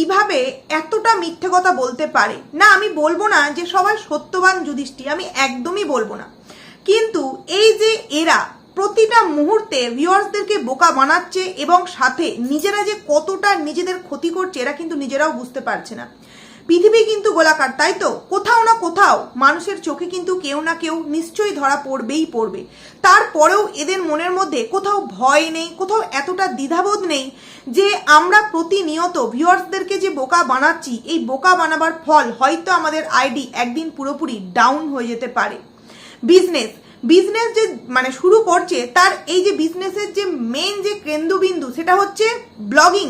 কীভাবে এতটা মিথ্যে কথা বলতে পারে? না, আমি বলব না যে সবাই সত্যবান যুধিষ্ঠি আমি একদমই বলব না। কিন্তু এই যে এরা প্রতিটা মুহূর্তে ভিউয়ার্সদেরকে বোকা বানাচ্ছে এবং সাথে নিজেরা যে কতটা নিজেদের ক্ষতি করছে, এরা কিন্তু নিজেরাও বুঝতে পারছে না। পৃথিবী কিন্তু গোলাকার, তাই তো? কোথাও না কোথাও মানুষের চোখে কিন্তু কেউ না কেউ নিশ্চয়ই ধরা পড়বেই পড়বে। তারপরেও এদের মনের মধ্যে কোথাও ভয় নেই, কোথাও এতটা দ্বিধাবোধ নেই যে আমরা প্রতিনিয়ত ভিউয়ার্সদেরকে যে বোকা বানাচ্ছি, এই বোকা বানাবার ফল হয়তো আমাদের আইডি একদিন পুরোপুরি ডাউন হয়ে যেতে পারে। বিজনেস বিজনেস যে মানে শুরু করছে, তার এই যে বিজনেসের যে মেন যে কেন্দ্রবিন্দু, সেটা হচ্ছে ব্লগিং।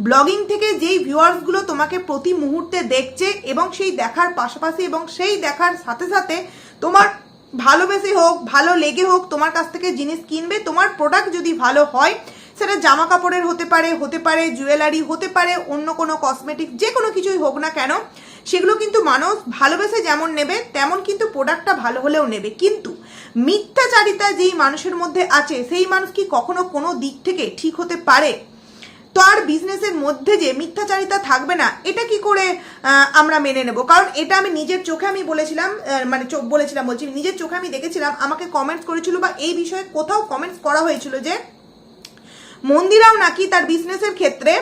ব্লগিং থেকে যেই ভিউয়ার্সগুলো তোমাকে প্রতি মুহূর্তে দেখছে এবং সেই দেখার পাশাপাশি এবং সেই দেখার সাথে সাথে তোমার ভালোবেসে হোক, ভালো লেগে হোক, তোমার কাছ থেকে জিনিস কিনবে, তোমার প্রোডাক্ট যদি ভালো হয়, সেটা জামা কাপড়ের হতে পারে হতে পারে জুয়েলারি হতে পারে অন্য কোনো কসমেটিক যে কোনো কিছুই হোক না কেন, সেগুলো কিন্তু মানুষ ভালোবেসে যেমন নেবে, তেমন কিন্তু প্রোডাক্টটা ভালো হলেও নেবে। কিন্তু মিথ্যাচারিতা যেই মানুষের মধ্যে আছে, সেই মানুষ কি কখনো কোনো দিক থেকে ঠিক হতে পারে? তো আর বিজনেসের মধ্যে যে মিথ্যাচারিতা থাকবে না, এটা কি করে আমরা মেনে নেব? কারণ এটা আমি নিজের চোখে আমি বলেছিলাম মানে চোখ বলেছিলাম বলছি, নিজের চোখে আমি দেখেছিলাম, আমাকে কমেন্টস করেছিল বা এই বিষয়ে কোথাও কমেন্টস করা হয়েছিল যে মন্দিরাও নাকি তার বিজনেসের ক্ষেত্রে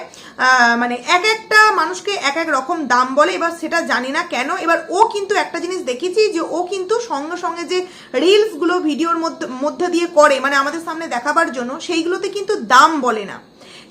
মানে এক একটা মানুষকে এক এক রকম দাম বলে, এবার সেটা জানি না কেন। এবার ও কিন্তু একটা জিনিস দেখেছি যে ও কিন্তু সঙ্গে সঙ্গে যে রিলসগুলো ভিডিওর মধ্যে মধ্যে দিয়ে করে মানে আমাদের সামনে দেখাবার জন্য, সেইগুলোতে কিন্তু দাম বলে না।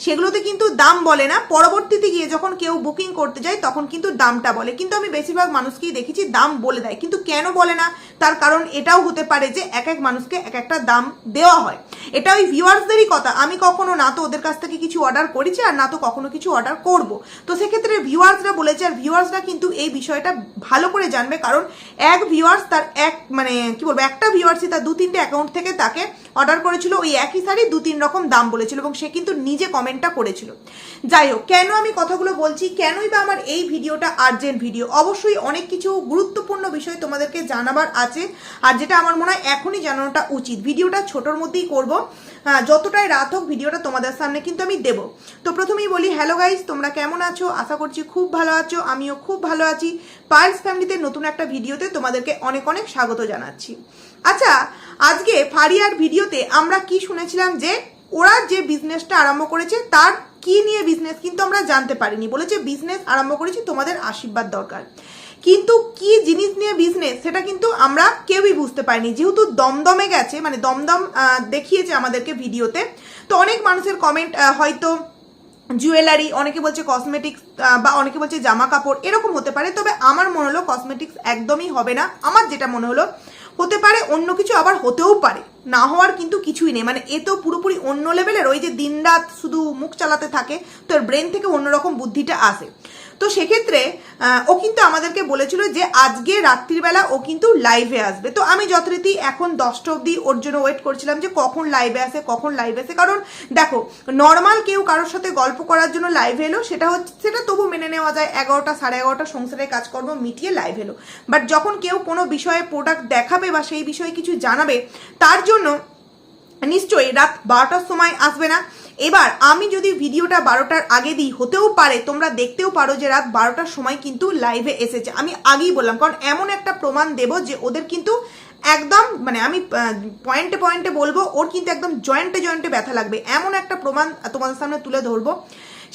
সেগুলোতে কিন্তু দাম বলে না। পরবর্তীতে গিয়ে যখন কেউ বুকিং করতে যায়, তখন কিন্তু দামটা বলে। কিন্তু আমি বেশিরভাগ মানুষকেই দেখেছি দাম বলে দেয়। কিন্তু কেন বলে না? তার কারণ এটাও হতে পারে যে এক এক মানুষকে এক একটা দাম দেওয়া হয়। এটা ওই ভিউয়ার্সদেরই কথা। আমি কখনো না তো ওদের কাছ থেকে কিছু অর্ডার করেছি আর না তো কখনো কিছু অর্ডার করব। তো সেক্ষেত্রে ভিউয়ার্সরা বলেছে আর ভিউয়ার্সরা কিন্তু এই বিষয়টা ভালো করে জানবে। কারণ এক ভিউয়ার্স তার এক মানে কি বলব, একটা ভিউয়ার্সই তার দু তিনটে অ্যাকাউন্ট থেকে তাকে অর্ডার করেছিল। ওই একই শাড়ি দু তিন রকম দাম বলেছিল এবং সে কিন্তু নিজে কমেন্টটা করেছিল। যাই হোক, কেন আমি কথাগুলো বলছি, কেনই বা আমার এই ভিডিওটা আর্জেন্ট ভিডিও অবশ্যই অনেক কিছু গুরুত্বপূর্ণ বিষয় তোমাদেরকে জানাবার আছে, আর যেটা আমার মনে হয় এখনই জানানোটা উচিত। ভিডিওটা ছোটোর মধ্যেই করব যতটাই রাত হোক ভিডিওটা তোমাদের সামনে কিন্তু আমি দেব। তো প্রথমেই বলি হ্যালো গাইস তোমরা কেমন আছো? আশা করছি খুব ভালো আছো, আমিও খুব ভালো আছি। পায়েলস ফ্যামিলিতে নতুন একটা ভিডিওতে তোমাদেরকে অনেক অনেক স্বাগত জানাচ্ছি। আচ্ছা আজকে ফারিয়ার ভিডিওতে আমরা কি শুনেছিলাম যে ওরা যে বিজনেসটা আরম্ভ করেছে, তার কি নিয়ে বিজনেস কিন্তু আমরা জানতে পারিনি। বলেছে বিজনেস আরম্ভ করেছি, তোমাদের আশীর্বাদ দরকার। কিন্তু কি জিনিস নিয়ে বিজনেস সেটা কিন্তু আমরা কেউই বুঝতে পারিনি। যেহেতু দমদমে গেছে মানে দমদম দেখিয়েছে আমাদেরকে ভিডিওতে, তো অনেক মানুষের কমেন্ট হয়তো জুয়েলারি অনেকে বলছে কসমেটিক্স বা অনেকে বলছে জামা কাপড়, এরকম হতে পারে। তবে আমার মনে হলো কসমেটিক্স একদমই হবে না। আমার যেটা মনে হলো হতে পারে, অন্য কিছু আবার হতেও পারে। না হওয়ার কিন্তু কিছুই নেই। মানে এ তো পুরোপুরি অন্য লেভেলের ওই যে দিন রাত শুধু মুখ চালাতে থাকে তো ব্রেন থেকে অন্যরকম বুদ্ধিটা আসে। তো সেক্ষেত্রে ও কিন্তু আমাদেরকে বলেছিল যে আজকে রাত্রিবেলা ও কিন্তু লাইভে আসবে। তো আমি যথারীতি এখন দশটা অবধি ওর জন্য ওয়েট করছিলাম যে কখন লাইভে আসে, কখন লাইভে আসে। কারণ দেখো নর্মাল কেউ কারোর সাথে গল্প করার জন্য লাইভে এলো, সেটা হচ্ছে, সেটা তবু মেনে নেওয়া যায়, এগারোটা, সাড়ে এগারোটা সংসারের কাজকর্ম মিটিয়ে লাইভ এলো। বাট যখন কেউ কোনো বিষয়ে প্রোডাক্ট দেখাবে বা সেই বিষয়ে কিছু জানাবে, তার জন্য নিশ্চয়ই রাত বারোটার সময় আসবে না। এবার আমি যদি ভিডিওটা বারোটার আগে দিই, হতেও পারে, তোমরা দেখতেও পারো যে রাত বারোটার সময় কিন্তু লাইভে এসেছে। আমি আগেই বললাম, কারণ এমন একটা প্রমাণ দেব যে ওদের কিন্তু একদম মানে আমি পয়েন্টে পয়েন্টে বলব, ওর কিন্তু একদম জয়েন্টে জয়েন্টে ব্যথা লাগবে। এমন একটা প্রমাণ তোমাদের সামনে তুলে ধরবো।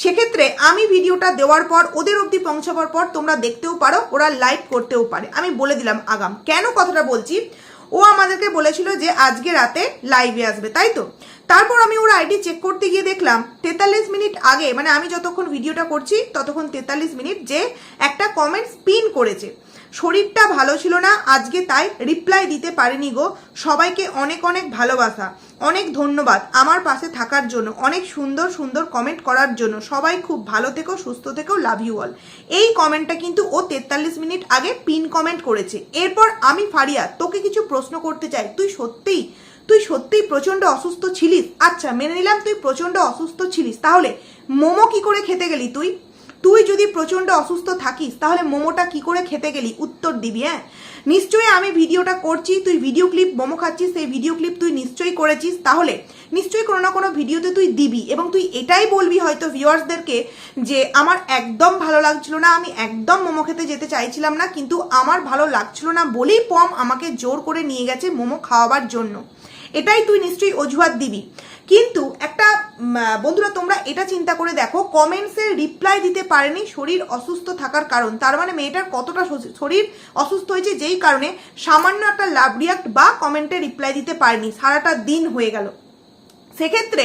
সেক্ষেত্রে আমি ভিডিওটা দেওয়ার পর, ওদের অবধি পৌঁছাবার পর তোমরা দেখতেও পারো, ওরা লাইভ করতেও পারে। আমি বলে দিলাম আগাম। কেন কথাটা বলছি? ও আমাদেরকে বলেছিল যে আজকে রাতে লাইভে আসবে, তাই তো? তারপর আমি ওর আইডি চেক করতে গিয়ে দেখলাম, তেতাল্লিশ মিনিট আগে মানে আমি যতক্ষণ ভিডিওটা করছি, ততক্ষণ তেতাল্লিশ মিনিট যে একটা কমেন্ট স্পিন করেছে। শরীরটা ভালো ছিল না, আজকে তাই রিপ্লাই দিতে পারিনি গো। সবাইকে অনেক অনেক ভালোবাসা, অনেক ধন্যবাদ আমার পাশে থাকার জন্য, অনেক সুন্দর সুন্দর কমেন্ট করার জন্য। সবাই খুব ভালো থেকো, সুস্থ থেকো লাভ ইউ অল এই কমেন্টটা কিন্তু ও তেতাল্লিশ মিনিট আগে পিন কমেন্ট করেছে। এরপর আমি ফারিয়া, তোকে কিছু প্রশ্ন করতে চাই। তুই সত্যিই তুই সত্যিই প্রচণ্ড অসুস্থ ছিলিস? আচ্ছা মেনে নিলাম তুই প্রচণ্ড অসুস্থ ছিলিস। তাহলে মোমো কি করে খেতে গেলি তুই? তুই যদি প্রচণ্ড অসুস্থ থাকিস, তাহলে মোমোটা কি করে খেতে গেলি? উত্তর দিবি হ্যাঁ? নিশ্চয়ই আমি ভিডিওটা করছি, তুই ভিডিও ক্লিপ মোমো খাচ্ছিস, সেই ভিডিও ক্লিপ তুই নিশ্চয়ই করেছিস। তাহলে নিশ্চয়ই কোনো না কোনো ভিডিওতে তুই দিবি এবং তুই এটাই বলবি হয়তো ভিউয়ার্সদেরকে যে, আমার একদম ভালো লাগছিল না, আমি একদম মোমো খেতে যেতে চাইছিলাম না, কিন্তু আমার ভালো লাগছিল না বলেই পম আমাকে জোর করে নিয়ে গেছে মোমো খাওয়াবার জন্য। এটাই তুই নিশ্চয়ই অজুহাত দিবি। কিন্তু একটা বন্ধুরা, তোমরা এটা চিন্তা করে দেখো কমেন্টসের রিপ্লাই দিতে পারেনি, শরীর অসুস্থ থাকার কারণ। তার মানে মেয়েটার কতটা শরীর অসুস্থ হয়েছে যেই কারণে সামান্য একটা লাভ রিয়াক্ট বা কমেন্টে রিপ্লাই দিতে পারেনি, সারাটা দিন হয়ে গেল। সেক্ষেত্রে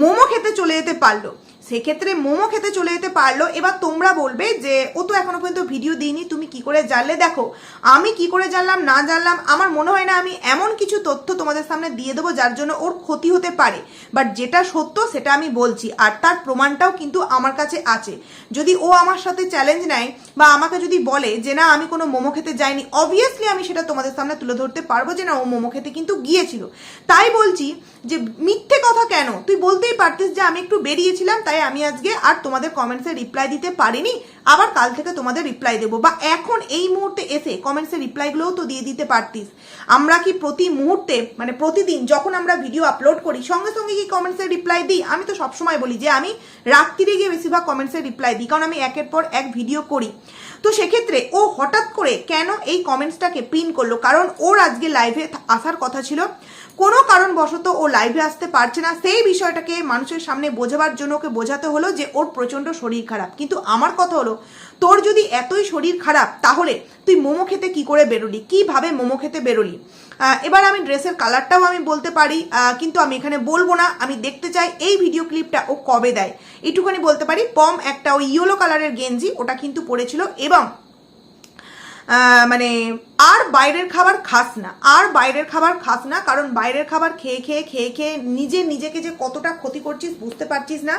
মোমো খেতে চলে যেতে পারল। সেক্ষেত্রে মোমো খেতে চলে যেতে পারল। এবার তোমরা বলবে যে, ও তো এখনও পর্যন্ত ভিডিও দিইনি, তুমি কি করে জানলে? দেখো, আমি কি করে জানলাম, না জানলাম, আমার মনে হয় না আমি এমন কিছু তথ্য তোমাদের সামনে দিয়ে দেবো যার জন্য ওর ক্ষতি হতে পারে। বাট যেটা সত্য, সেটা আমি বলছি, আর তার প্রমাণটাও কিন্তু আমার কাছে আছে। যদি ও আমার সাথে চ্যালেঞ্জ নেয় বা আমাকে যদি বলে যে, না, আমি কোনো মোমো খেতে যাইনি অবভিয়াসলি আমি সেটা তোমাদের সামনে তুলে ধরতে পারব যে, না, ও মোমো খেতে কিন্তু গিয়েছিল। তাই বলছি যে, মিথ্যে কথা কেন? তুই বলতেই পারতিস যে, আমি একটু বেরিয়েছিলাম, তাই আমি আজকে আর তোমাদের কমেন্টসে রিপ্লাই দিতে পারিনি। আবার কাল থেকে তোমাদের রিপ্লাই দেবো। বা এখন এই মুহূর্তে এসে কমেন্টসের রিপ্লাইগুলোও তো দিয়ে দিতে পারতিস। আমরা কি প্রতি মুহূর্তে মানে প্রতিদিন যখন আমরা ভিডিও আপলোড করি, সঙ্গে সঙ্গে কি কমেন্টসের রিপ্লাই দিই? আমি তো সবসময় বলি যে আমি রাত্রিরে গিয়ে বেশিরভাগ কমেন্টসের রিপ্লাই দিই, কারণ আমি একের পর এক ভিডিও করি। তো সেক্ষেত্রে ও হঠাৎ করে কেন এই কমেন্টসটাকে পিন করল? কারণ ওর আজকে লাইভে আসার কথা ছিল। কোনো কারণবশত ও লাইভে আসতে পারছে না। সেই বিষয়টাকে মানুষের সামনে বোঝাবার জন্য ওকে বোঝাতে হলো যে ওর প্রচণ্ড শরীর খারাপ। কিন্তু আমার কথা হলো, তোর যদি এতই শরীর খারাপ, তাহলে তুই মোমো খেতে কি করে বেরোলি? কীভাবে মোমো খেতে বেরোলি? এবার আমি ড্রেসের কালারটাও আমি বলতে পারি কিন্তু আমি এখানে বলব না। আমি দেখতে চাই এই ভিডিও ক্লিপটা ও কবে দেয়। এইটুখানি বলতে পারি, পম একটা ওই ইয়েলো কালারের গেঞ্জি, ওটা কিন্তু পরেছিল এবং মানে আর বাইরের খাবার খাস না, আর বাইরের খাবার খাস না, কারণ বাইরের খাবার খেয়ে খেয়ে খেয়ে খেয়ে নিজে, নিজেকে যে কতটা ক্ষতি করছিস বুঝতে পারছিস না।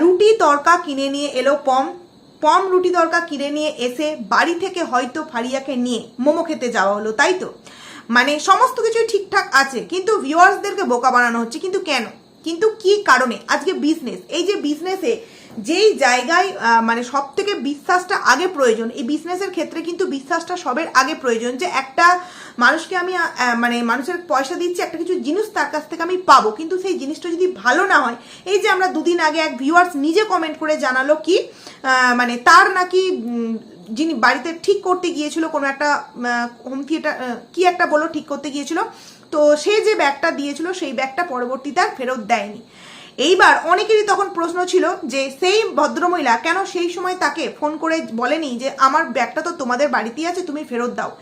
রুটি তরকা কিনে নিয়ে এলো পম। পম রুটি তরকা কিনে নিয়ে এসে বাড়ি থেকে হয়তো ফারিয়াকে নিয়ে মোমো খেতে যাওয়া হলো, তাই তো? মানে সমস্ত কিছুই ঠিকঠাক আছে, কিন্তু ভিউয়ার্সদেরকে বোকা বানানো হচ্ছে, কিন্তু কেন? কিন্তু কি কারণে? আজকে বিজনেস এই যে বিজনেসে যেই জায়গায় মানে সব থেকে বিশ্বাসটা আগে প্রয়োজন, এই বিজনেসের ক্ষেত্রে কিন্তু বিশ্বাসটা সবের আগে প্রয়োজন যে একটা মানুষকে আমি মানে মানুষের পয়সা দিচ্ছি, একটা কিছু জিনিস তার কাছ থেকে আমি পাবো। কিন্তু সেই জিনিসটা যদি ভালো না হয়, এই যে আমরা দুদিন আগে এক ভিউয়ার্স নিজে কমেন্ট করে জানালো কি মানে তার নাকি যিনি বাড়িতে ঠিক করতে গিয়েছিল, কোনো একটা হোম থিয়েটার কি একটা বলো ঠিক করতে গিয়েছিল, তো সে যে ব্যাগটা দিয়েছিল, সেই ব্যাগটা পরবর্তীতে আর ফেরত দেয়নি। এইবার অনেকেরই তখন প্রশ্ন ছিল যে, সেই ভদ্রমহিলা কেন সেই সময় তাকে ফোন করে বলেনি যে, আমার ব্যাগটা তো তোমাদের বাড়িতেই আছে, তুমি ফেরত দাও।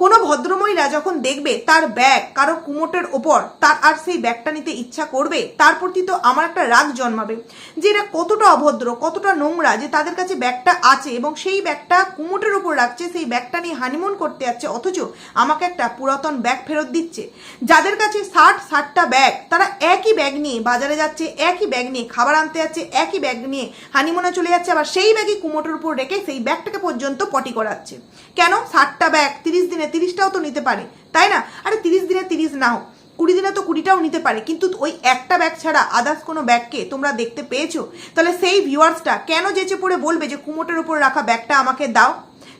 কোনো ভদ্রমহিলা যখন দেখবে তার ব্যাগ কারও কুমোটের ওপর, তার আর সেই ব্যাগটা নিতে ইচ্ছা করবে, তার প্রতি তো আমার একটা রাগ জন্মাবে। যে এটা কতটা অভদ্র, কতটা নোংরা যে তাদের কাছে ব্যাগটা আছে এবং সেই ব্যাগটা কুমোটের ওপর রাখছে, সেই ব্যাগটা নিয়ে হানিমুন করতে যাচ্ছে, অথচ আমাকে একটা পুরাতন ব্যাগ ফেরত দিচ্ছে। যাদের কাছে ষাট, ষাটটা ব্যাগ, তারা একই ব্যাগ নিয়ে বাজারে যাচ্ছে, একই ব্যাগ নিয়ে খাবার আনতে যাচ্ছে, একই ব্যাগ নিয়ে হানিমুনে চলে যাচ্ছে, আবার সেই ব্যাগই কুমোটের উপর রেখে সেই ব্যাগটাকে পর্যন্ত পটি করাচ্ছে। কেন? ষাটটা ব্যাগ, তিরিশ দিনে তিরিশটাও তো নিতে পারে, তাই না? আরে তিরিশ দিনে তিরিশ নাও, কুড়ি দিনে তো কুড়িটাও নিতে পারে, কিন্তু ওই একটা ব্যাগ ছাড়া আদার্স কোনো ব্যাগকে তোমরা দেখতে পেয়েছ? তাহলে সেই ভিউয়ার্সটা কেন যেচে পড়ে বলবে যে কুমোটের উপর রাখা ব্যাগটা আমাকে দাও?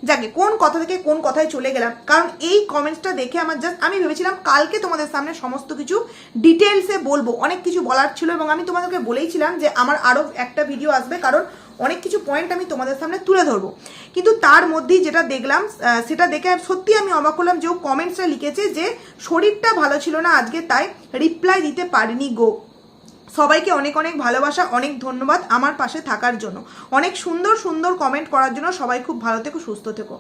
যাকে, কোন কথা থেকে কোন কথায় চলে গেলাম। কারণ এই কমেন্টসটা দেখে আমার জাস্ট আমি ভেবেছিলাম কালকে তোমাদের সামনে সমস্ত কিছু ডিটেলসে বলব। অনেক কিছু বলার ছিল এবং আমি তোমাদেরকে বলেইছিলাম যে আমার আরও একটা ভিডিও আসবে, কারণ অনেক কিছু পয়েন্ট আমি তোমাদের সামনে তুলে ধরবো। কিন্তু তার মধ্যেই যেটা দেখলাম সেটা দেখে সত্যি আমি অবাক হলাম যে ও কমেন্টসটা লিখেছে যে, শরীরটা ভালো ছিল না আজকে, তাই রিপ্লাই দিতে পারিনি গো। সবাইকে অনেক অনেক ভালোবাসা, অনেক ধন্যবাদ আমার পাশে থাকার জন্য। অনেক সুন্দর সুন্দর কমেন্ট করার জন্য সবাই খুব ভালো থেকো, সুস্থ থেকো।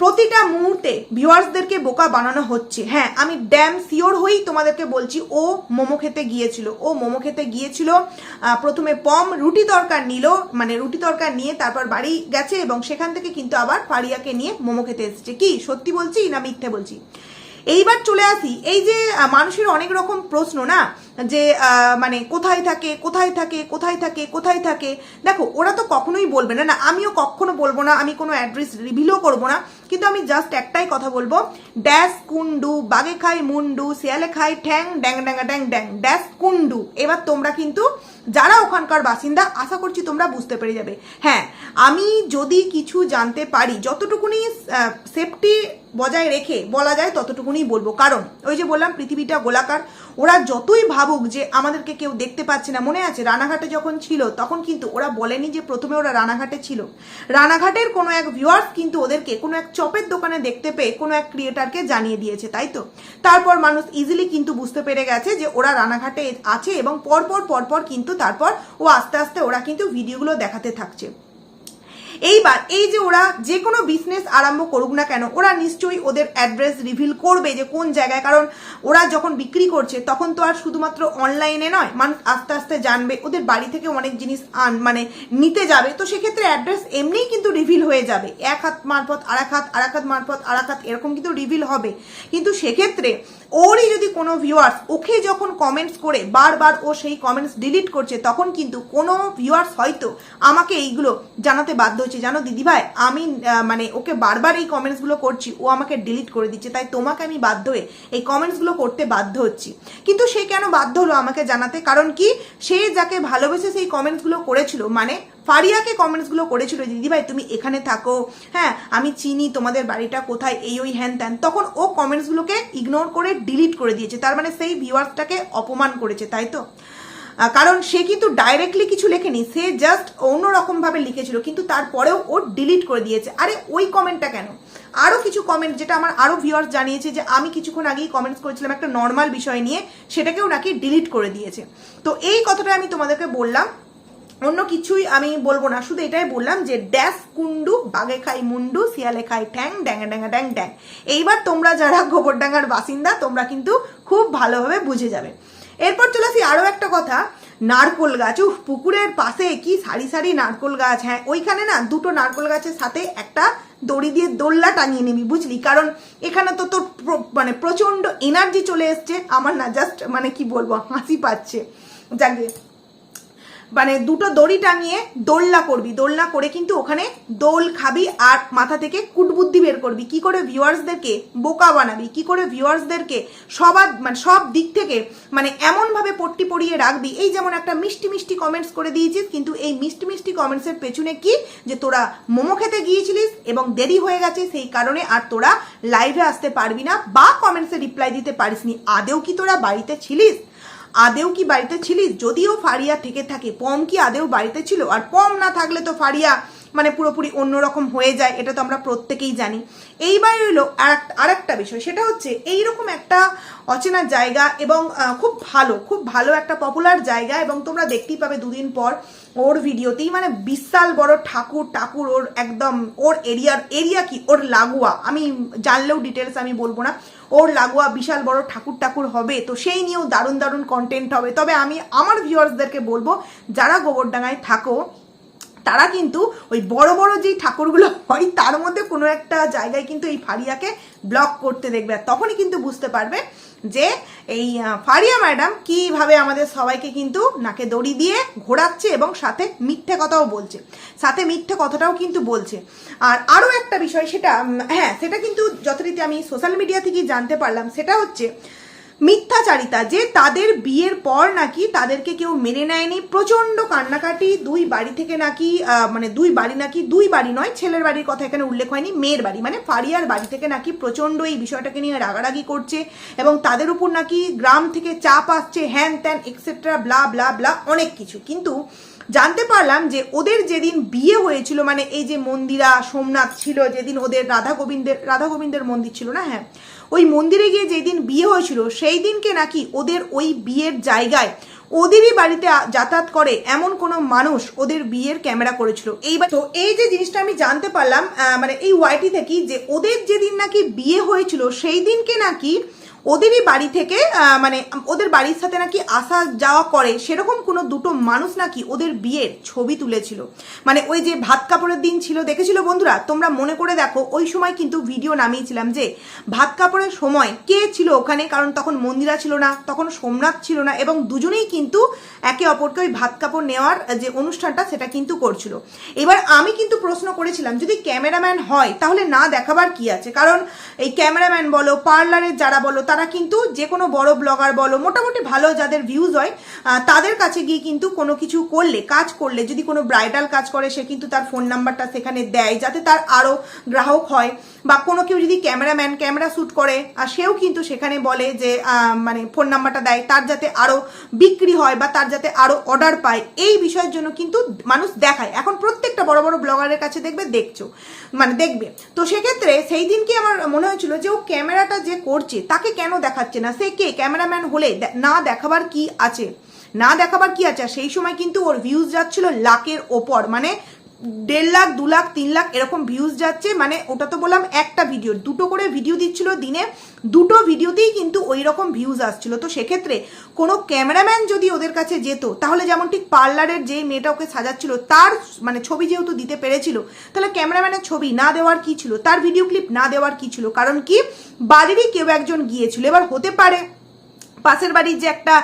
প্রতিটা মুহূর্তে ভিউয়ার্সদেরকে বোকা বানানো হচ্ছে। হ্যাঁ আমি ড্যাম শিওর হয়েই তোমাদেরকে বলছি, ও মোমো খেতে গিয়েছিল, ও মোমো খেতে গিয়েছিল। প্রথমে পম, রুটি তরকার নিল মানে রুটি তরকার নিয়ে তারপর বাড়ি গেছে এবং সেখান থেকে কিন্তু আবার ফারিয়াকে নিয়ে মোমো খেতে এসেছে। কি, সত্যি বলছি না মিথ্যে বলছি? এইবার চলে আসি, এই যে মানুষের অনেক রকম প্রশ্ন না? যে মানে কোথায় থাকে কোথায় থাকে কোথায় থাকে কোথায় থাকে? দেখো, ওরা তো কখনোই বলবে না না, আমিও কখনো বলব না, আমি কোনো অ্যাড্রেস রিভিলও করব না। কিন্তু আমি জাস্ট একটাই কথা বলব। ড্যাশ কুন্ডু বাগে খাই মুন্ডু শিয়ালে খাই ঠ্যাং, ড্যাং ড্যাঙ্গা ড্যাং ড্যাং ড্যাশ কুন্ডু এবার তোমরা কিন্তু যারা ওখানকার বাসিন্দা, আশা করছি তোমরা বুঝতে পেরে যাবে। হ্যাঁ আমি যদি কিছু জানতে পারি, যতটুকুনি সেফটি বজায় রেখে বলা যায় ততটুকুনি বলব। কারণ, ওই যে বললাম, পৃথিবীটা গোলাকার। ওরা যতই ভাবুক যে আমাদেরকে কেউ দেখতে পাচ্ছে না, মনে আছে? রানাঘাটে যখন ছিল, তখন কিন্তু ওরা বলেনি যে প্রথমে ওরা রানাঘাটে ছিল। রানাঘাটের কোনো এক ভিউয়ার্স কিন্তু ওদেরকে, কোনো এক চপের দোকানে দেখতে পেয়ে কোনো এক ক্রিয়েটারকে জানিয়ে দিয়েছে, তাই তো? তারপর মানুষ ইজিলি কিন্তু বুঝতে পেরে গেছে যে ওরা রানাঘাটে আছে এবং পরপর পরপর কিন্তু তারপর ও আস্তে আস্তে ওরা কিন্তু ভিডিওগুলো দেখাতে থাকছে। এইবার এই যে ওরা যে কোনো বিজনেস আরম্ভ করুক না কেন, ওরা নিশ্চয়ই ওদের অ্যাড্রেস রিভিল করবে যে কোন জায়গায়। কারণ ওরা যখন বিক্রি করছে, তখন তো আর শুধুমাত্র অনলাইনে নয়, মানুষ আস্তে আস্তে জানবে, ওদের বাড়ি থেকে অনেক জিনিস আন মানে নিতে যাবে। তো সেক্ষেত্রে অ্যাড্রেস এমনিই কিন্তু রিভিল হয়ে যাবে। এক হাত মারফত আর এক হাত আর এক হাত মারফত আর এক হাত, এরকম কিন্তু রিভিল হবে। কিন্তু সেক্ষেত্রে ওরই যদি কোনো ভিউয়ার্স ওকে যখন কমেন্টস করে বারবার ও সেই কমেন্টস ডিলিট করছে, তখন কিন্তু কোনো ভিউয়ার্স হয়তো আমাকে এইগুলো জানাতে বাধ্য হচ্ছে। জানো দিদিভাই, আমি মানে ওকে বারবার এই কমেন্টসগুলো করছি, ও আমাকে ডিলিট করে দিচ্ছে। তাই তোমাকে আমি বাধ্য হয়ে এই কমেন্টসগুলো করতে বাধ্য হচ্ছি। কিন্তু সে কেন বাধ্য হলো আমাকে জানাতে? কারণ কি? সে যাকে ভালোবেসে সেই কমেন্টসগুলো করেছিল মানে ফারিয়াকে কমেন্টসগুলো করেছিল, দিদিভাই, তুমি এখানে থাকো। হ্যাঁ আমি চিনি, তোমাদের বাড়িটা কোথায়? এই, ওই, হ্যান, ত্যান। তখন ও কমেন্টসগুলোকে ইগনোর করে ডিলিট করে দিয়েছে। তার মানে সেই ভিউয়ার্সটাকে অপমান করেছে, তাই তো? কারণ সে কিন্তু ডাইরেক্টলি কিছু লেখেনি, সে জাস্ট অন্যরকম ভাবে লিখেছিল, কিন্তু তারপরেও ও ডিলিট করে দিয়েছে। আরে, ওই কমেন্টটা কেন? আরও কিছু কমেন্ট যেটা আমার আরও ভিউয়ার্স জানিয়েছে যে, আমি কিছুক্ষণ আগেই কমেন্টস করেছিলাম একটা নর্মাল বিষয় নিয়ে, সেটাকেও নাকি ডিলিট করে দিয়েছে। তো এই কথাটা আমি তোমাদেরকে বললাম। অন্য কিছুই আমি বলব না। শুধু এটাই বললাম যে, ড্যাশ কুন্ডু বাগে খাই মুন্ডু শিয়ালে খাই ঠ্যাং, ড্যাঙা ড্যাঙা ড্যাং ড্যাং। এইবার তোমরা যারা গোবরডাঙ্গার বাসিন্দা, তোমরা কিন্তু খুব ভালোভাবে বুঝে যাবে। এরপর চলে আসি আরও একটা কথা, নারকোল গাছ। উফ, পুকুরের পাশে কি সারি সারি নারকোল গাছ। হ্যাঁ ওইখানে না দুটো নারকোল গাছের সাথে একটা দড়ি দিয়ে দোল্লা টাঙিয়ে নিবি, বুঝলি? কারণ এখানে তো তোর মানে প্রচণ্ড এনার্জি চলে এসছে। আমার না জাস্ট মানে কি বলব, হাসি পাচ্ছে। যাকে মানে দুটো দড়ি টাঙিয়ে দোলনা করবি, দোলনা করে কিন্তু ওখানে দোল খাবি আর মাথা থেকে কুটবুদ্ধি বের করবি। কি করে ভিউয়ার্সদেরকে বোকা বানাবি? কি করে ভিউয়ার্সদেরকে সবার মানে সব দিক থেকে মানে এমনভাবে পট্টি পরিয়ে রাখবি? এই যেমন একটা মিষ্টি মিষ্টি কমেন্টস করে দিয়েছিস, কিন্তু এই মিষ্টি মিষ্টি কমেন্টসের পেছনে কি? যে তোরা মোমো খেতে গিয়েছিলিস এবং দেরি হয়ে গেছে, সেই কারণে আর তোরা লাইভে আসতে পারবি না বা কমেন্টসে রিপ্লাই দিতে পারিসনি। আদেও কি তোরা বাড়িতে ছিলিস? আদেও কি বাড়িতে ছিলিস? যদিও ফারিয়া থেকে থাকে, পম কি আদেও বাড়িতে ছিল? আর পম না থাকলে তো ফারিয়া মানে পুরোপুরি অন্যরকম হয়ে যায়, এটা তো আমরা প্রত্যেকেই জানি। এইবার হলো আর একটা বিষয়, সেটা হচ্ছে এইরকম একটা অচেনা জায়গা এবং খুব ভালো খুব ভালো একটা পপুলার জায়গা এবং তোমরা দেখতেই পাবে দুদিন পর ওর ভিডিওতেই মানে বিশাল বড় ঠাকুর ঠাকুর ওর একদম, ওর এরিয়ার এরিয়া কি? ওর লাগোয়া। আমি জানলেও ডিটেলস আমি বলব না। ওর লাগোয়া বিশাল বড় ঠাকুর ঠাকুর হবে, তো সেই নিয়েও দারুণ দারুণ কন্টেন্ট হবে। তবে আমি আমার ভিউয়ার্সদেরকে বলব, যারা গোবরডাঙ্গায় থাকো, তারা কিন্তু ওই বড় বড় যেই ঠাকুরগুলো হয়, তার মধ্যে কোনো একটা জায়গায় কিন্তু এই ফারিয়াকে ব্লক করতে দেখবে, আর তখনই কিন্তু বুঝতে পারবে যে এই ফারিয়া ম্যাডাম কীভাবে আমাদের সবাইকে কিন্তু নাকে দড়ি দিয়ে ঘোরাচ্ছে এবং সাথে মিথ্যে কথাও বলছে। সাথে মিথ্যে কথাটাও কিন্তু বলছে। আর আরও একটা বিষয় সেটা হ্যাঁ সেটা কিন্তু যথারীতি আমি সোশ্যাল মিডিয়া থেকেই জানতে পারলাম। সেটা হচ্ছে মিথ্যাচারিতা, যে তাদের বিয়ের পর নাকি তাদেরকে কেউ মেনে নেয়নি। প্রচণ্ড কান্নাকাটি, দুই বাড়ি থেকে নাকি মানে দুই বাড়ি নাকি, দুই বাড়ি নয়, ছেলের বাড়ির কথা এখানে উল্লেখ হয়নি, মেয়ের বাড়ি। মানে ফারিয়ার বাড়ি থেকে নাকি প্রচণ্ড এই বিষয়টাকে নিয়ে রাগারাগি করছে এবং তাদের উপর নাকি গ্রাম থেকে চাপ আসছে, হ্যান ত্যান এক্সেট্রা ব্লা ব্লা ব্লা অনেক কিছু। কিন্তু জানতে পারলাম যে ওদের যেদিন বিয়ে হয়েছিল মানে এই যে মন্দিরা, সোমনাথ ছিল, যেদিন ওদের রাধা গোবিন্দের রাধা গোবিন্দের মন্দির ছিল না হ্যাঁ? ওই মন্দিরে গিয়ে যেদিন বিয়ে হয়েছিল, সেই দিনকে নাকি ওদের ওই বিয়ের জায়গায় ওদেরই বাড়িতে যাতায়াত করে এমন কোনো মানুষ ওদের বিয়ের ক্যামেরা করেছিল। এইবার তো এই যে জিনিসটা আমি জানতে পারলাম মানে এই ওয়াইটি থেকে যে ওদের যেদিন নাকি বিয়ে হয়েছিল, সেই দিনকে নাকি ওদেরই বাড়ি থেকে মানে ওদের বাড়ির সাথে নাকি আসা যাওয়া করে, সেরকম কোনো দুটো মানুষ নাকি ওদের বিয়ের ছবি তুলেছিল। মানে ওই যে ভাত কাপড়ের দিন ছিল, দেখেছিল বন্ধুরা? তোমরা মনে করে দেখো, ওই সময় কিন্তু ভিডিও নামিয়েছিলাম যে, ভাত কাপড়ের সময় কে ছিল ওখানে? কারণ তখন মন্দিরা ছিল না, তখন সোমনাথ ছিল না, এবং দুজনেই কিন্তু একে অপরকে ওই ভাত কাপড় নেওয়ার যে অনুষ্ঠানটা, সেটা কিন্তু করছিল। এবার আমি কিন্তু প্রশ্ন করেছিলাম, যদি ক্যামেরাম্যান হয়, তাহলে না দেখাবার কি আছে? কারণ এই ক্যামেরাম্যান বলো, পার্লারের যারা বলো, তারা কিন্তু যে কোনো বড় ব্লগার বলো, মোটামুটি ভালো যাদের ভিউজ হয় তাদের কাছে গিয়ে কিন্তু কোনো কিছু করলে, কাজ করলে, যদি কোনো ব্রাইডাল কাজ করে, সে কিন্তু তার ফোন নাম্বারটা সেখানে দেয়, যাতে তার আরও গ্রাহক হয়। বা কোনো কেউ যদি ক্যামেরাম্যান ক্যামেরা শ্যুট করে, আর সেও কিন্তু সেখানে বলে যে মানে ফোন নাম্বারটা দেয়, তার যাতে আরও বিক্রি হয় বা তার যাতে আরও অর্ডার পায়, এই বিষয়ের জন্য কিন্তু মানুষ দেখায়। এখন প্রত্যেকটা বড় বড় ব্লগারের কাছে দেখবে, দেখছ মানে দেখবে। তো সেক্ষেত্রে সেই দিনকে আমার মনে হয়েছিল যে ও ক্যামেরাটা যে করছে, তাকে কেন দেখাচ্ছে না? সে কে? ক্যামেরাম্যান হলে না দেখাবার কি আছে? না দেখাবার কি আছে? সেই সময় কিন্তু ওর ভিউজ যাচ্ছিল লাকের ওপর। মানে দেড় লাখ, দু লাখ, তিন লাখ এরকম ভিউজ যাচ্ছে। মানে ওটা তো বললাম একটা ভিডিও দুটো করে ভিডিও দিচ্ছিল দিনে। দুটো ভিডিওতেই কিন্তু ওই রকম ভিউজ আসছিল। তো সেক্ষেত্রে কোনো ক্যামেরাম্যান যদি ওদের কাছে যেত, তাহলে যেমন ঠিক পার্লারের যে মেয়েটা ওকে সাজাচ্ছিল, তার মানে ছবি যেহেতু দিতে পেরেছিল, তাহলে ক্যামেরাম্যানের ছবি না দেওয়ার কি ছিল? তার ভিডিও ক্লিপ না দেওয়ার কি ছিল? কারণ কি? বাড়িরই কেউ একজন গিয়েছিল। এবার হতে পারে পাশের বাড়ির যে একটা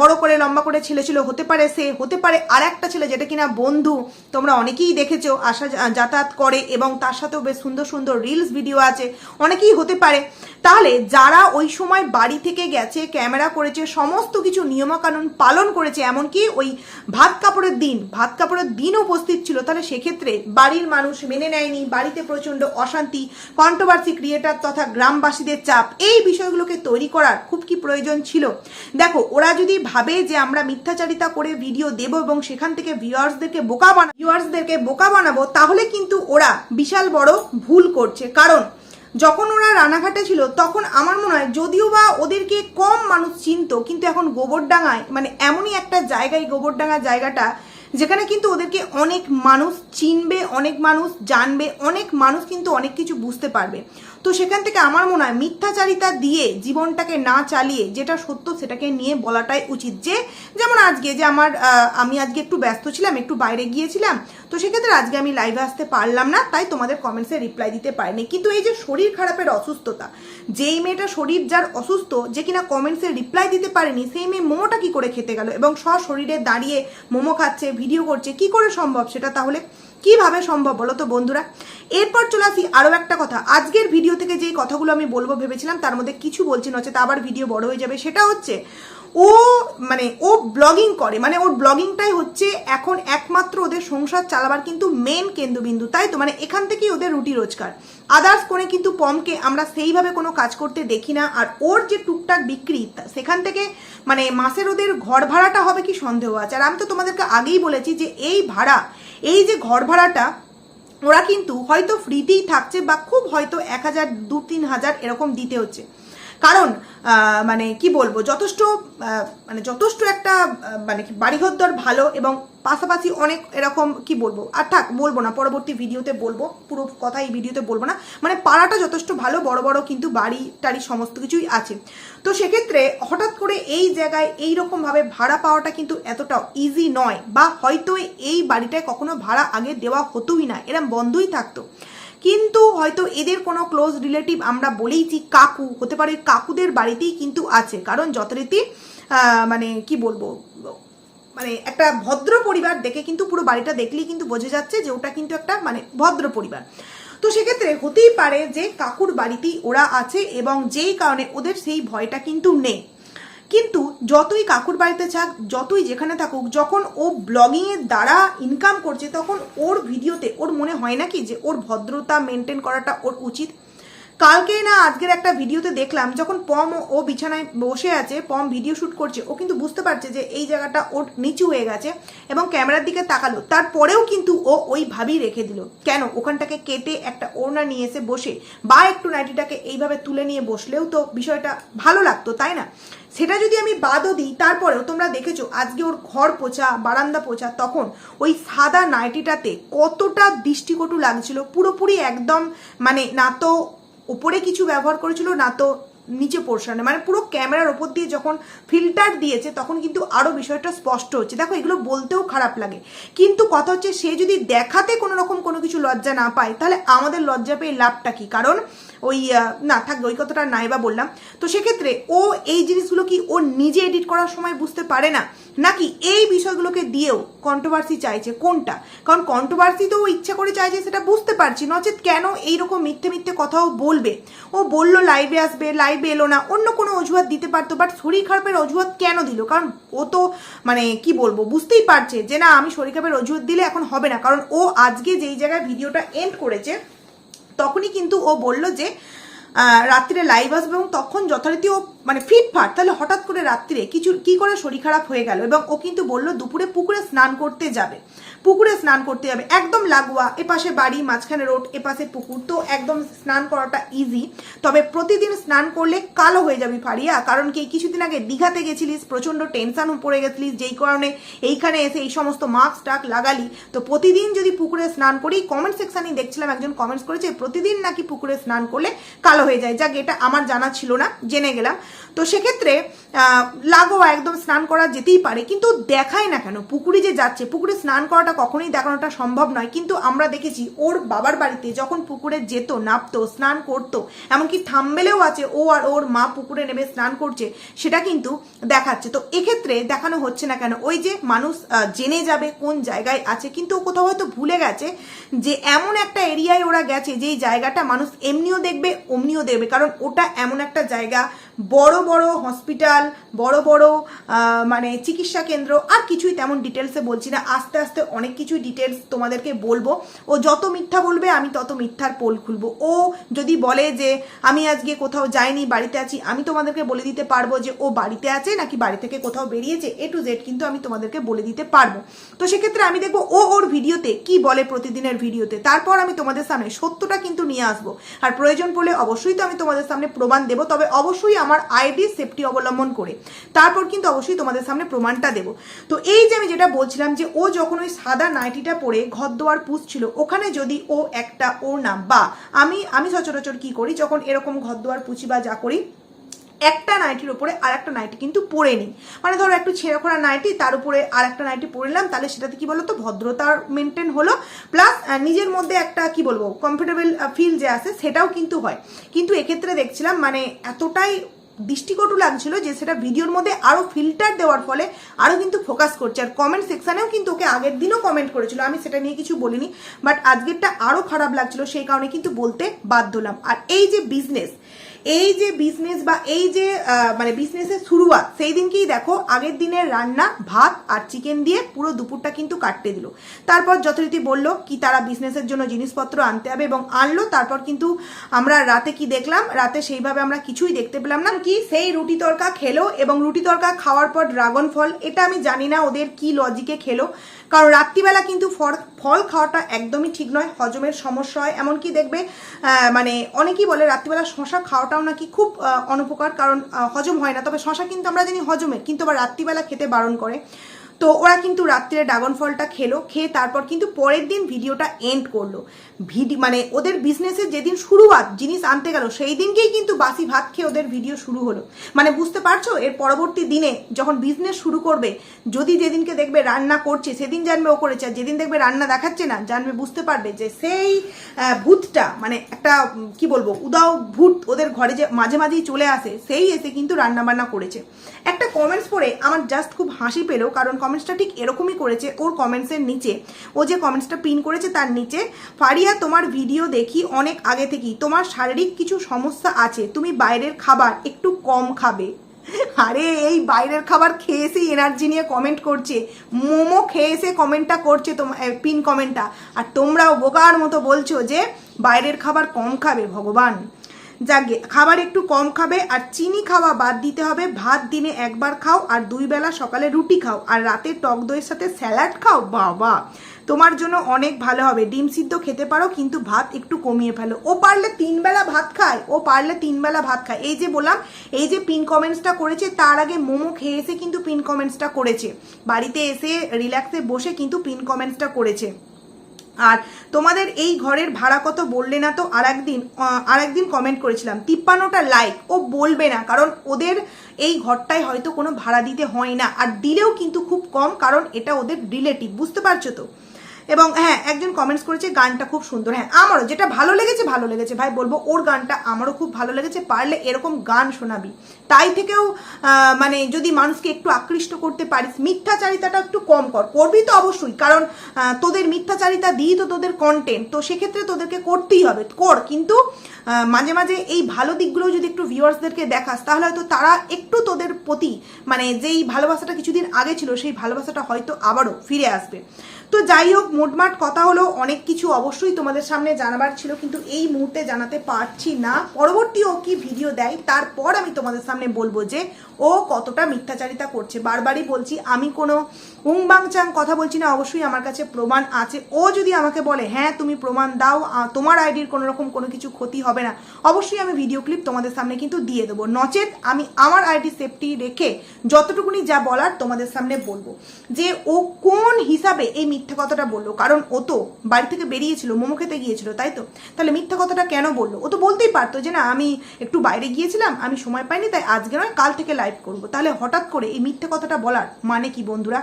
বড় করে, লম্বা করে ছেলে ছিল, হতে পারে সে, হতে পারে আর একটা ছেলে যেটা কিনা বন্ধু, তোমরা অনেকেই দেখেছ আসা যাতায়াত করে এবং তার সাথেও বেশ সুন্দর সুন্দর রিলস ভিডিও আছে, অনেকেই হতে পারে। তাহলে যারা ওই সময় বাড়ি থেকে গেছে ক্যামেরা করেছে, সমস্ত কিছু নিয়মকানুন পালন করেছে, এমনকি ওই ভাত কাপড়ের দিন, ভাত কাপড়ের দিন উপস্থিত ছিল, তাহলে সেক্ষেত্রে বাড়ির মানুষ মেনে নেয়নি, বাড়িতে প্রচণ্ড অশান্তি কন্ট্রোভার্সি ক্রিয়েটার তথা গ্রামবাসীদের চাপ, এই বিষয়গুলোকে তৈরি করার খুব কি প্রয়োজন ছিল? দেখো, ওরা ভাবে যে আমরা মিথ্যাচারিতা করে ভিডিও দেব এবং সেখান থেকে ভিউয়ার্সদেরকে বোকা বানা ভিউয়ার্সদেরকে বোকা বানাবো, তাহলে কিন্তু ওরা বিশাল বড় ভুল করছে। কারণ যখন ওরা রানাঘাটে ছিল, তখন আমার মনে হয় যদিও বা ওদেরকে কম মানুষ চিনতো, কিন্তু এখন গোবরডাঙ্গায় মানে এমনই একটা জায়গায়, গোবরডাঙ্গা জায়গাটা, যেখানে কিন্তু ওদেরকে অনেক মানুষ চিনবে, অনেক মানুষ জানবে, অনেক মানুষ কিন্তু অনেক কিছু বুঝতে পারবে। তো সেখান থেকে আমার মনে হয় মিথ্যাচারিতা দিয়ে জীবনটাকে না চালিয়ে যেটা সত্য সেটাকে নিয়ে বলাটাই উচিত যে, যেমন আজকে যে আমার আমি আজকে একটু ব্যস্ত ছিলাম, একটু বাইরে গিয়েছিলাম, তো সেক্ষেত্রে আজকে আমি লাইভে আসতে পারলাম না, তাই তোমাদের কমেন্টসে রিপ্লাই দিতে পারিনি। কিন্তু এই যে শরীর খারাপের অসুস্থতা, যেই মেয়েটা শরীর যার অসুস্থ, যে কিনা কমেন্টসে রিপ্লাই দিতে পারেনি, সেই মেয়ে মোমোটা কি করে খেতে গেল? এবং সশরীরে দাঁড়িয়ে মোমো খাচ্ছে ভিডিও করছে, কি করে সম্ভব সেটা তাহলে কীভাবে সম্ভব বলো তো বন্ধুরা? এরপর চলে আসি আরও একটা কথা। আজকের ভিডিও থেকে যেই কথাগুলো আমি বলব ভেবেছিলাম, তার মধ্যে কিছু বলছি নচেত আবার ভিডিও বড় হয়ে যাবে। সেটা হচ্ছে, ও মানে ও ব্লগিং করে। মানে ওর ব্লগিংটাই হচ্ছে এখন একমাত্র ওদের সংসার চালাবার কিন্তু মেন কেন্দ্রবিন্দু, তাই তো? মানে এখান থেকেই ওদের রুটি রোজগার। আদার্স করে কিন্তু পমকে আমরা সেইভাবে কোনো কাজ করতে দেখি না, আর ওর যে টুকটাক বিক্রি, তা- সেখান থেকে মানে মাসের ওদের ঘর ভাড়াটা হবে কি সন্দেহ আছে? আর আমি তো তোমাদেরকে আগেই বলেছি যে এই ভাড়া এই যে ঘর ভাড়াটা, ওরা কিন্তু হয়তো ফ্রিতেই থাকছে বা খুব হয়তো এক হাজার, দু তিন হাজার এরকম দিতে হচ্ছে। কারণ মানে কি বলব, যথেষ্ট মানে যথেষ্ট একটা মানে কি বাড়িঘর ভালো এবং পাশাপাশি অনেক এরকম, কি বলব, আর থাক, বলব না, পরবর্তী ভিডিওতে বলব, পুরো কথা এই ভিডিওতে বলব না মানে পাড়াটা যথেষ্ট ভালো, বড় বড় কিন্তু বাড়ি টাড়ি সমস্ত কিছুই আছে। তো সেক্ষেত্রে হঠাৎ করে এই জায়গায় এই রকম ভাবে ভাড়া পাওয়াটা কিন্তু এতটা ইজি নয়, বা হয়তো এই বাড়িটায় কখনো ভাড়া আগে দেওয়া হতোই না, এরম বন্ধই থাকতো। কিন্তু হয়তো এদের কোনো ক্লোজ রিলেটিভ আমরা বলেইছি কাকু, হতে পারে কাকুদের বাড়িতেই কিন্তু আছে। কারণ যথারীতি মানে কি বলব মানে একটা ভদ্র পরিবার দেখে কিন্তু পুরো বাড়িটা দেখলেই কিন্তু বোঝা যাচ্ছে যে ওটা কিন্তু একটা মানে ভদ্র পরিবার। তো সেক্ষেত্রে হতেই পারে যে কাকুর বাড়িতেই ওরা আছে এবং যেই কারণে ওদের সেই ভয়টা কিন্তু নেই। কিন্তু যতই কাকুর বাড়িতে থাক, যতই যেখানে থাকুক, যখন ও ব্লগিংয়ের দ্বারা ইনকাম করছে, তখন ওর ভিডিওতে ওর মনে হয় না কি যে ওর ভদ্রতা মেনটেন করাটা ওর উচিত? কালকে না আজকের একটা ভিডিওতে দেখলাম, যখন পম ও- বিছানায় বসে আছে, পম ভিডিও শুট করছে, ও কিন্তু বুঝতে পারছে যে এই জায়গাটা ওর নিচু হয়ে গেছে এবং ক্যামেরার দিকে তাকালো। তারপরেও কিন্তু ও ওই ওইভাবেই রেখে দিল, কেন ওখানটাকে কেটে একটা ওড়না নিয়ে এসে বসে বা একটু নাইটিটাকে এইভাবে তুলে নিয়ে বসলেও তো বিষয়টা ভালো লাগতো, তাই না? সেটা যদি আমি বাদও দিই, তারপরেও তোমরা দেখেছ, আজকে ওর ঘর পোছা, বারান্দা পোছা, তখন ওই সাদা নাইটিটাতে কতটা দৃষ্টিকটু লাগছিল, পুরোপুরি একদম মানে না তো উপরে কিছু ব্যবহার করেছিল, না তো নিচে পোর্শনে। মানে পুরো ক্যামেরার ওপর দিয়ে যখন ফিল্টার দিয়েছে, তখন কিন্তু আরও বিষয়টা স্পষ্ট হচ্ছে। দেখো, এগুলো বলতেও খারাপ লাগে। কিন্তু কথা হচ্ছে, সে যদি দেখাতে কোনো রকম কোনো কিছু লজ্জা না পায়, তাহলে আমাদের লজ্জা পেয়ে লাভটা কী? কারণ ওই না থাকবে ওই কথাটা নাই বা বললাম। তো সেক্ষেত্রে ও এই জিনিসগুলো কি ও নিজে এডিট করার সময় বুঝতে পারে না? নাকি এই বিষয়গুলোকে দিয়েও কন্ট্রোভার্সি চাইছে? কোনটা? কারণ কন্ট্রোভার্সি তো ও ইচ্ছা করে চাইছে, সেটা বুঝতে পারছি। নচেত কেন এইরকম মিথ্যে মিথ্যে কথাও বলবে? ও বলল লাইভে আসবে লাইভে এলো না। অন্য কোনো অজুহাত দিতে পারতো বাট শরীর খারাপের অজুহাত কেন দিল? কারণ ও তো মানে কি বলব, বুঝতেই পারছে যে, না, আমি শরীর খারাপের অজুহাত দিলে এখন হবে না। কারণ ও আজকে যেই জায়গায় ভিডিওটা এন্ড করেছে তখনই কিন্তু ও বলল যে রাত্রে রাত্রিরে লাইভ আসবে এবং তখন যথারীতি ও মানে ফিটফাট তাহলে হঠাৎ করে রাত্রিরে কিছু কি করে শরীর খারাপ হয়ে গেল এবং ও কিন্তু বলল, দুপুরে পুকুরে স্নান করতে যাবে। পুকুরে স্নান করতে যাবে। একদম লাগোয়া, এপাশে বাড়ি, মাঝখানে রোড, এপাশে পুকুর। তো একদম স্নান করাটা ইজি তবে প্রতিদিন স্নান করলে কালো হয়ে যাবি ফারিয়া। কারণ কি, কিছুদিন আগে দীঘাতে গেছিলিস প্রচণ্ড টেনশন পড়ে গেছিলিস, যেই কারণে এইখানে এসে এই সমস্ত মাস্ক টাক লাগালি। তো প্রতিদিন যদি পুকুরে স্নান করি কমেন্ট সেকশনে দেখছিলাম একজন কমেন্টস করেছে, প্রতিদিন নাকি পুকুরে স্নান করলে কালো হয়ে যায়? যাক, এটা আমার জানা ছিল না, জেনে গেলাম। তো সেক্ষেত্রে লাগোয়া একদম স্নান করা যেতেই পারে, কিন্তু দেখায় না কেন? পুকুরে যে যাচ্ছে, পুকুরে স্নান করাটা কখনোই দেখানোটা সম্ভব নয়। কিন্তু আমরা দেখেছি, ওর বাবার বাড়িতে যখন পুকুরে যেত নামতো স্নান করতো, এমনকি থাম্বেলেও আছে, ও আর ওর মা পুকুরে নেমে স্নান করছে, সেটা কিন্তু দেখাচ্ছে। তো এক্ষেত্রে দেখানো হচ্ছে না কেন? ওই যে মানুষ জেনে যাবে কোন জায়গায় আছে, কিন্তু ও কোথাও হয়তো ভুলে গেছে যে এমন একটা এরিয়ায় ওরা গেছে, যেই জায়গাটা মানুষ এমনিও দেখবে, অমনিও দেখবে। কারণ ওটা এমন একটা জায়গা বড় বড় হসপিটাল, বড় বড় মানে চিকিৎসা কেন্দ্র, আর কিছুই তেমন ডিটেলসে বলছি না। আস্তে আস্তে অনেক কিছুই ডিটেলস তোমাদেরকে বলব। ও যত মিথ্যা বলবে, আমি তত মিথ্যার পোল খুলবো। ও যদি বলে যে, আমি আজকে কোথাও যাইনি, বাড়িতে আছি, আমি তোমাদেরকে বলে দিতে পারব যে, ও বাড়িতে আছে নাকি বাড়ি থেকে কোথাও বেরিয়েছে? এ টু জেড কিন্তু আমি তোমাদেরকে বলে দিতে পারব। তো সেক্ষেত্রে আমি দেখব ও ওর ভিডিওতে কি বলে প্রতিদিনের ভিডিওতে। তারপর আমি তোমাদের সামনে সত্যটা কিন্তু নিয়ে আসব। আর প্রয়োজন পড়লে অবশ্যই তো আমি তোমাদের সামনে প্রমাণ দেবো। তবে অবশ্যই আমার আইডি সেফটি অবলম্বন করে। তারপর কিন্তু অবশ্যই তোমাদের সামনে প্রমাণটা দেবো। তো এই যে আমি যেটা বলছিলাম যে ও যখন ওই সাদা নাইটিটা পরে ঘর দোয়ার পুষছিল ওখানে যদি ও একটা ওর নাম বা আমি আমি সচরাচর কি করি, যখন এরকম ঘর দোয়ার পুছি বা যা করি, একটা নাইটির উপরে আর একটা নাইটি কিন্তু পরে নিই। মানে ধরো একটু ছেঁড়া নাইটি, তার উপরে আর একটা নাইটি পরে নিলাম, তাহলে সেটাতে কি বলতো? ভদ্রতার মেনটেন হলো। প্লাস নিজের মধ্যে একটা কি বলব? কমফোর্টেবল ফিল যে আসে সেটাও কিন্তু হয়। কিন্তু এক্ষেত্রে দেখছিলাম মানে এতটাই দৃষ্টিকটু লাগছিল যে সেটা ভিডিওর মধ্যে আরও ফিল্টার দেওয়ার ফলে আরও কিন্তু ফোকাস করছে। আর কমেন্ট সেকশানেও কিন্তু ওকে আগের দিনও কমেন্ট করেছিল। আমি সেটা নিয়ে কিছু বলিনি বাট আজকেরটা আরও খারাপ লাগছিল, সেই কারণে কিন্তু বলতে বাধ্য হলাম। আর এই যে বিজনেস এই যে বিজনেস বা এই যে মানে বিজনেসের শুরুয়াত, সেই দিনকেই দেখো, আগের দিনের রান্না, ভাত আর চিকেন দিয়ে পুরো দুপুরটা কিন্তু কাটতে দিল। তারপর যথারীতি বলল কি তারা বিজনেসের জন্য জিনিসপত্র আনতে হবে এবং আনলো, তারপর কিন্তু আমরা রাতে কি দেখলাম? রাতে সেইভাবে আমরা কিছুই দেখতে পেলাম না। কি? সেই রুটি তরকা খেলো এবং রুটি তরকা খাওয়ার পর ড্রাগন ফল এটা আমি জানি না ওদের কি লজিকে খেলো। কারণ রাত্রিবেলা কিন্তু ফল ফল খাওয়াটা একদমই ঠিক নয়, হজমের সমস্যা হয়। এমনকি দেখবে মানে অনেকেই বলে রাত্রিবেলা শশা খাওয়াটাও নাকি খুব অনুপকার কারণ হজম হয় না। তবে শশা কিন্তু আমরা জানি হজমের, কিন্তু আবার রাত্রিবেলা খেতে বারণ করে। তো ওরা কিন্তু রাত্রে ড্রাগন ফলটা খেলো, খেয়ে তারপর কিন্তু পরের দিন ভিডিওটা এন্ড করল। ভিডি মানে ওদের বিজনেসের যেদিন শুরুয়াত জিনিস আনতে গেল, সেই দিনকেই কিন্তু বাসি ভাত খেয়ে ওদের ভিডিও শুরু হলো। মানে বুঝতে পারছ? এর পরবর্তী দিনে যখন বিজনেস শুরু করবে, যদি যেদিনকে দেখবে রান্না করছে, সেদিন জানবে ও করেছে, আর যেদিন দেখবে রান্না দেখাচ্ছে না, জানবে, বুঝতে পারবে যে সেই ভূতটা মানে একটা কি বলব, উদাও ভূত ওদের ঘরে যে মাঝে মাঝেই চলে আসে, সেই এসে কিন্তু রান্না বান্না করেছে। একটা কমেন্টস পড়ে আমার জাস্ট খুব হাসি পেল, কারণ কমেন্টসটা ঠিক এরকমই করেছে, ওর কমেন্টসের নিচে। ও যে কমেন্টসটা পিন করেছে, তার নিচে ফারিয়া তোমার ভিডিও দেখি অনেক আগে থেকেই। তোমার শারীরিক কিছু সমস্যা আছে, তুমি বাইরের খাবার একটু কম খাবে। আরে, এই বাইরের খাবার খেয়ে এনার্জি নিয়ে কমেন্ট করছে। মোমো খেয়ে এসে কমেন্টটা করছে তোমার পিন কমেন্টটা আর তোমরাও বোকার মতো বলছো যে, বাইরের খাবার কম খাবে, ভগবান। যাকে, খাবার একটু কম খাবে, আর চিনি খাওয়া বাদ দিতে হবে। ভাত দিনে একবার খাও, আর দুই বেলা সকালে রুটি খাও। আর রাতে টক দইয়ের সাথে স্যালাড খাও, বাবা। তোমার জন্য অনেক ভালো হবে। ডিম সিদ্ধ খেতে পারো, কিন্তু ভাত একটু কমিয়ে ফেলো। ও পারলে তিন বেলা ভাত খায়, ও পারলে তিন বেলা ভাত খায়। এই যে বললাম, এই যে পিন কমেন্টসটা করেছে, তার আগে মোমো খেয়ে এসে কিন্তু পিন কমেন্টসটা করেছে। বাড়িতে এসে রিল্যাক্সে বসে কিন্তু পিন কমেন্টসটা করেছে। আর তোমাদের এই ঘরের ভাড়া কত বললে না তো? আর একদিন আর একদিন কমেন্ট করেছিলাম। তিপ্পান্নটা লাইক ও বলবে না, কারণ ওদের এই ঘরটায় হয়তো কোনো ভাড়া দিতে হয় না। আর দিলেও কিন্তু খুব কম, কারণ এটা ওদের রিলেটিভ বুঝতে পারছ তো? এবং হ্যাঁ একজন কমেন্টস করেছে, গানটা খুব সুন্দর। হ্যাঁ আমারও, যেটা ভালো লেগেছে ভালো লেগেছে। ভাই, বলব, ওর গানটা আমারও খুব ভালো লেগেছে, পারলে এরকম গান শোনাবি। তাই থেকেও মানে যদি মানুষকে একটু আকৃষ্ট করতে পারিস, মিথ্যাচারিতাটা একটু কম কর। করবি তো অবশ্যই, কারণ তোদের মিথ্যাচারিতা দিই তো তোদের কন্টেন্ট তো সেক্ষেত্রে তোদেরকে করতেই হবে। কর, কিন্তু মাঝে মাঝে এই ভালো দিকগুলো যদি একটু ভিউয়ার্সদেরকে দেখাস, তাহলে হয়তো তারা একটু তোদের প্রতি মানে যেই ভালোবাসাটা কিছুদিন আগে ছিল, সেই ভালোবাসাটা হয়তো আবারও ফিরে আসবে। তো যাই হোক, মোটমাট কথা হলো, অনেক কিছু অবশ্যই তোমাদের সামনে জানাবার ছিল, কিন্তু এই মুহূর্তে জানাতে পারছি না। পরবর্তী ও কি ভিডিও দেয়, তারপর আমি তোমাদের সামনে বলব যে ও কতটা মিথ্যাচারিতা করছে। বারবারই বলছি, আমি কোনো উংবাং চাং কথা বলছি না, অবশ্যই আমার কাছে প্রমাণ আছে। ও যদি আমাকে বলে হ্যাঁ তুমি প্রমাণ দাও তোমার আইডির কোনো রকম কোনো কিছু ক্ষতি হবে না, অবশ্যই আমি ভিডিও ক্লিপ তোমাদের সামনে কিন্তু দিয়ে দেবো। নচেত আমি আমার আইডি সেফটি রেখে যতটুকুনি যা বলার তোমাদের সামনে বলব। যে ও কোন হিসাবে এই মিথ্যা কথাটা বলল? কারণ ও তো বাড়ি থেকে বেরিয়েছিল, মোমো খেতে গিয়েছিল, তাই তো? তাহলে মিথ্যা কথাটা কেন বলল? ও তো বলতেই পারতো যে, না, আমি একটু বাইরে গিয়েছিলাম, আমি সময় পাইনি, তাই আজকে নয়, কাল থেকে লাইভ করব। তাহলে হঠাৎ করে এই মিথ্যা কথাটা বলার মানে কি বন্ধুরা?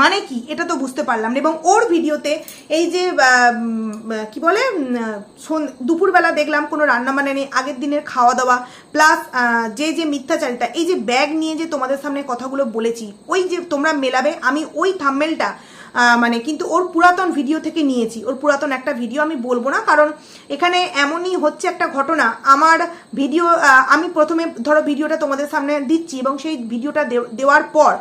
মানে কি? এটা তো বুঝতে পারলাম না। এবং ওর ভিডিওতে এই যে কি বলে দুপুরবেলা দেখলাম কোনো রান্না বান্না নেই, আগের দিনের খাওয়া দাওয়া প্লাস যে যে মিথ্যাচারিতা, এই যে ব্যাগ নিয়ে যে তোমাদের সামনে কথাগুলো বলেছি, ওই যে তোমরা মেলাবে, আমি ওই থাম্মেলটা মানে কিন্তু ওর পুরাতন ভিডিও থেকে নিয়েছি। ওর পুরাতন একটা ভিডিও আমি বলব না, কারণ এখানে এমনই হচ্ছে একটা ঘটনা। আমার ভিডিও আমি প্রথমে ধরো ভিডিওটা তোমাদের সামনে দিচ্ছি এবং সেই ভিডিওটা দেওয়ার পর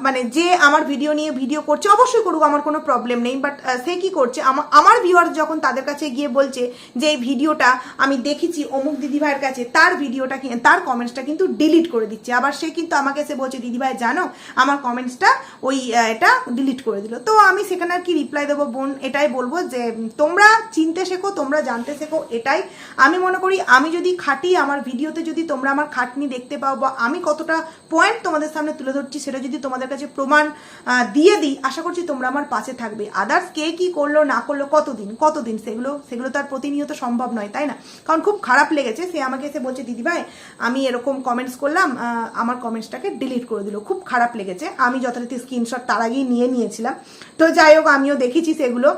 মানে যে আমার ভিডিও নিয়ে ভিডিও করছে, অবশ্যই করুক, আমার কোনো প্রবলেম নেই। বাট সে কি করছে? আমা- আমার ভিউয়ার যখন তাদের কাছে গিয়ে বলছে যে, এই ভিডিওটা আমি দেখেছি অমুক দিদিভাইয়ের কাছে, তার ভিডিওটা তার কমেন্টসটা কিন্তু ডিলিট করে দিচ্ছে। আবার সে কিন্তু আমাকে এসে বলছে, দিদিভাই, জানো, আমার কমেন্টসটা ওই এটা ডিলিট করে দিল। তো আমি সেখানে আর কি রিপ্লাই দেবো বোন, এটাই বলব যে তোমরা চিনতে শেখো, তোমরা জানতে শেখো, এটাই। আমি মনে করি, আমি যদি খাটি আমার ভিডিওতে যদি তোমরা আমার খাটনি দেখতে পাও বা আমি কতটা পয়েন্ট তোমাদের সামনে তুলে ধরছি, সেটা তোমাদের কাছে প্রমাণ দিয়ে দিই, আশা করছি তোমরা আমার পাশে থাকবে। আদার্স কে কি করল, না করল, কতদিন? কতদিন? সেগুলো সেগুলো তার প্রতিনিয়ত সম্ভব নয়, তাই না? কারণ খুব খারাপ লেগেছে, সে আমাকে এসে বলছে, দিদি ভাই, আমি এরকম কমেন্টস করলাম আমার কমেন্টসটাকে ডিলিট করে দিল। খুব খারাপ লেগেছে। আমি যথারীতি স্ক্রিনশট তার আগেই নিয়ে নিয়েছিলাম। তো যাই হোক, আমিও দেখেছি সেগুলো।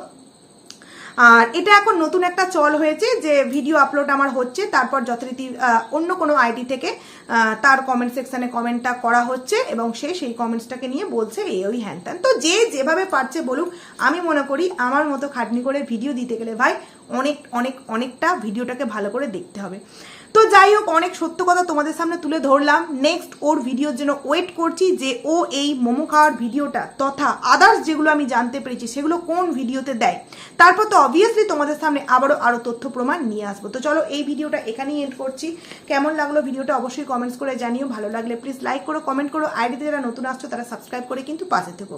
আর এটা এখন নতুন একটা চল হয়েছে যে ভিডিও আপলোড আমার হচ্ছে, তারপর যথারীতি অন্য কোনো আইডি থেকে তার কমেন্ট সেকশানে কমেন্টটা করা হচ্ছে এবং সে সেই কমেন্টসটাকে নিয়ে বলছে এই ওই হ্যান ত্যান। তো যে যেভাবে পারছে বলুক, আমি মনে করি আমার মতো খাটনি করে ভিডিও দিতে গেলে ভাই অনেক অনেক, অনেকটা ভিডিওটাকে ভালো করে দেখতে হবে। তো যাই হোক, অনেক সত্য কথা তোমাদের সামনে তুলে ধরলাম। নেক্সট ওর ভিডিওর জন্য ওয়েট করছি যে ও এই মোমো খাওয়ার ভিডিওটা তথা আদার্স যেগুলো আমি জানতে পেরেছি, সেগুলো কোন ভিডিওতে দেয়? তারপর তো অবভিয়াসলি তোমাদের সামনে আবারও আরও তথ্য প্রমাণ নিয়ে আসব। তো চলো, এই ভিডিওটা এখানেই এন্ড করছি। কেমন লাগল ভিডিওটা অবশ্যই কমেন্টস করে জানিও। ভালো লাগলে প্লিজ লাইক করো কমেন্ট করো। আইডিতে যারা নতুন আসছো, তারা সাবস্ক্রাইব করে কিন্তু পাশে থেকো।